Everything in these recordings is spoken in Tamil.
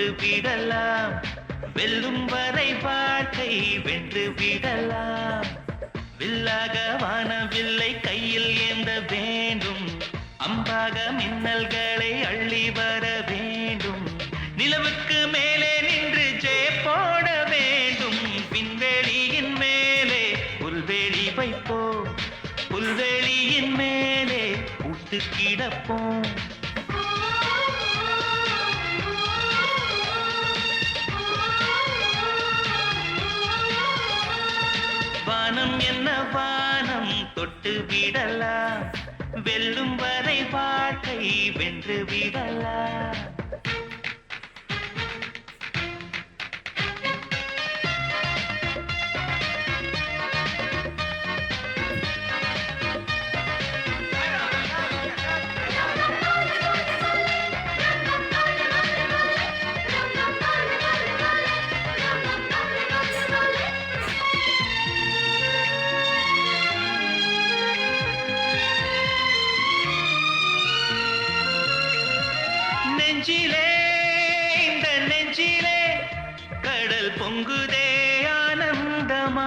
விடலாம். வெல்லும் வரை வாழ்க்கை வென்று விடலாம். வில்லாக வானவில்லை கையில் ஏந்த வேண்டும். அம்பாக மின்னல்களை அள்ளி வர வேண்டும். நிலவுக்கு மேலே நின்று ஜெய போட வேண்டும். விண்வெளியின் மேலே புல்வெளி வைப்போம். புல்வெளியின் மேலே கூட்டு கிடப்போம் என்ன வானம் தொட்டு விடலாம் வெல்லும் வரை வாழ்க்கை வென்று விடலாம் பொங்குதே ஆனந்தமா?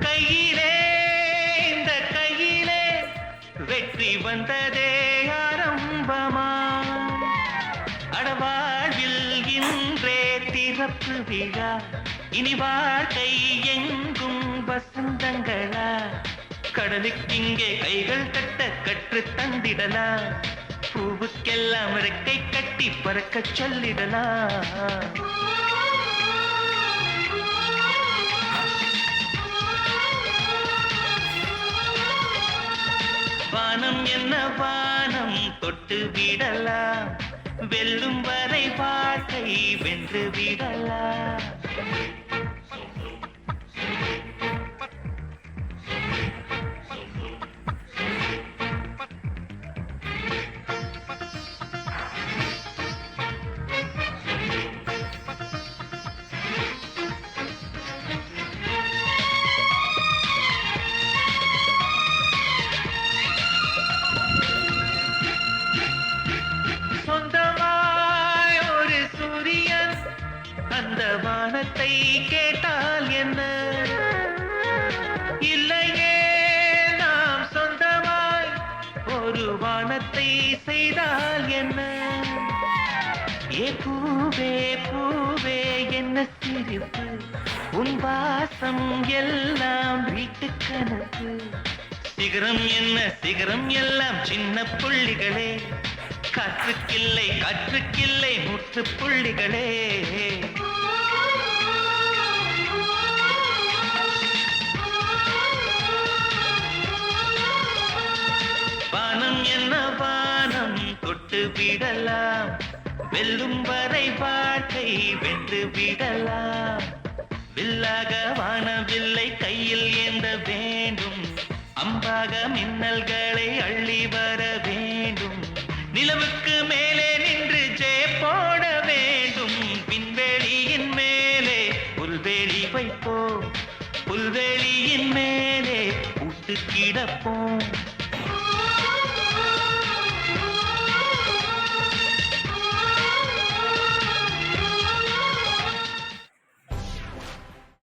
கையிலே இந்த கையிலே வெற்றி வந்ததே ஆரம்பமா? அடவாழ்வில் இன்றே திறப்பு விழா. இனி வாழ்க்கை எங்கும் வசந்தங்களா? கடலுக்கிங்கே கைகள் தட்ட கற்று தந்திடலா? பூவுக்கெல்லாம் இறக்கை கட்டி பறக்க சொல்லிடலாம் வானம் என்ன வானம் தொட்டு விடலாம். வெல்லும் வரை வாழ்க்கை வென்று விடலாம். வானத்தை கேட்டால் என்ன? இல்லையே நாம் சொந்தமாய் ஒரு வானத்தை செய்தால் என்ன? ஏ பூவே பூவே என்ன சிரிப்பு? உன் வாசம் எல்லாம் வீட்டு கணக்கு. சிகரம் என்ன சிகரம் எல்லாம் சின்ன புள்ளிகளே. காற்றுக்கில்லை காற்றுக்கில்லை முற்று புள்ளிகளே. விடலாம். வெல்லும் வரை பாட்டை வென்று விடலாம். வில்லாக வானவில்லை கையில் ஏந்த வேண்டும். அம்பாக மின்னல்களை அள்ளி வர வேண்டும். நிலவுக்கு மேலே நின்று ஜெய போட வேண்டும். விண்வெளியின் மேலே புல்வெளி வைப்போம். புல்வெளியின் மேலே கூட்டு கிடப்போம்